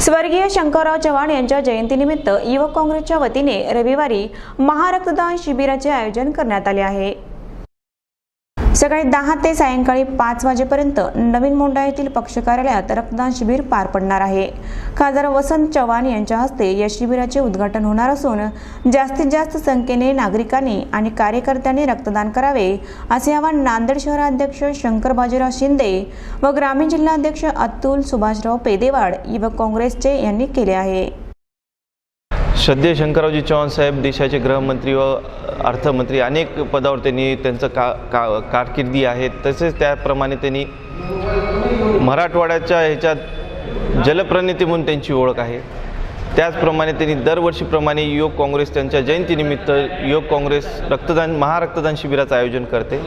स्वर्गीय शंकरराव चव्हाण यांच्या जयंतीनिमित्त युवक काँग्रेसच्या वतीने रविवारी महारक्तदान शिबिराचे आयोजन करण्यात आले आहे. सकाळी दहा ते सायंकाळी पाच वाजेपर्यंत नवीन मोंढा येथील पक्ष कार्यालयात रक्तदान शिबिर पार पडणार आहे. खासदार वसंत चव्हाण यांच्या हस्ते या शिबिराचे उद्घाटन होणार असून जास्तीत जास्त संख्येने नागरिकांनी आणि कार्यकर्त्यांनी रक्तदान करावे असे आवाहन नांदेड शहराध्यक्ष शंकर बाजीराव शिंदे व ग्रामीण जिल्हाध्यक्ष अतुल सुभाषराव पेदेवाड युवक काँग्रेसचे यांनी केले आहे. श्रद्धेय शंकररावजी चव्हाण साहेब देशाचे गृहमंत्री व अर्थमंत्री अनेक पदावर त्यांनी त्यांचं का का कारकिर्दी आहे. तसेच त्याप्रमाणे त्यांनी मराठवाड्याच्या ह्याच्यात जलप्रणेते म्हणून त्यांची ओळख आहे. त्याचप्रमाणे त्यांनी दरवर्षीप्रमाणे योग काँग्रेस त्यांच्या जयंतीनिमित्त योग काँग्रेस रक्तदान महारक्तदान शिबिराचं आयोजन करते.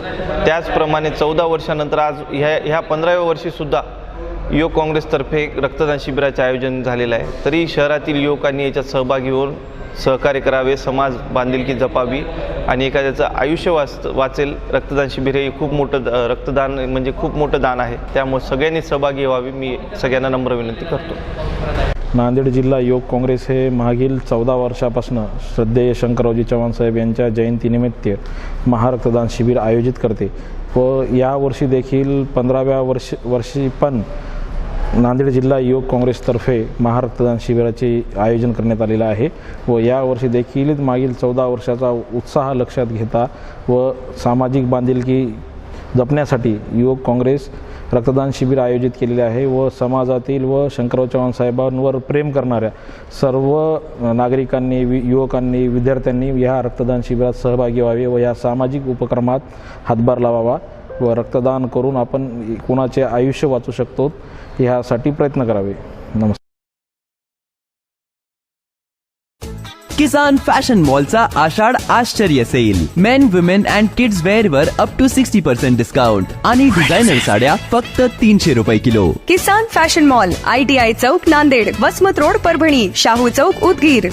त्याचप्रमाणे चौदा वर्षानंतर आज ह्या ह्या पंधराव्या वर्षीसुद्धा युवक काँग्रेसतर्फे रक्तदान शिबिराचे आयोजन झालेलं आहे. तरी शहरातील युवकांनी याच्यात सहभागी होऊन सहकार्य करावे समाज बांधिलकी जपावी आणि एखाद्याचं आयुष्य वाच वाचेल. रक्तदान शिबिर हे खूप मोठं द- रक्तदान म्हणजे खूप मोठं दान आहे. त्यामुळे सगळ्यांनी सहभागी व्हावी. मी सगळ्यांना नम्र विनंती करतो. नांदेड जिल्हा युवक काँग्रेस हे मागील चौदा वर्षापासून श्रद्धेय शंकररावजी चव्हाण साहेब यांच्या जयंतीनिमित्त महारक्तदान शिबिर आयोजित करते व यावर्षी देखील पंधराव्या वर्ष वर्षी पण नांदेड जिल्हा युवक काँग्रेसतर्फे महारक्तदान शिबिराचे आयोजन करण्यात आलेलं आहे व यावर्षी देखील मागील चौदा वर्षाचा उत्साह लक्षात घेता व सामाजिक बांधिलकी जपण्यासाठी युवक काँग्रेस रक्तदान शिबिर आयोजित केलेले आहे व समाजातील व शंकरराव चव्हाण साहेबांवर प्रेम करणाऱ्या सर्व नागरिकांनी वि युवकांनी विद्यार्थ्यांनी या रक्तदान शिबिरात सहभागी व्हावे व या सामाजिक उपक्रमात हातभार लावावा. व रक्तदान करून आपण कोणाचे आयुष्य वाचू शकतो ह्यासाठी प्रयत्न करावे. नमस्कार किसान फॅशन मॉलचा आषाढ आश्चर्य sale. Men women and kids wear वर up to sixty percent discount आणि डिझायनर साड्या फक्त तीनशे रुपये kilo. Kisan fashion mall I T I Chowk Nanded Vasmat road Parbhani Shahu चौक उदगीर.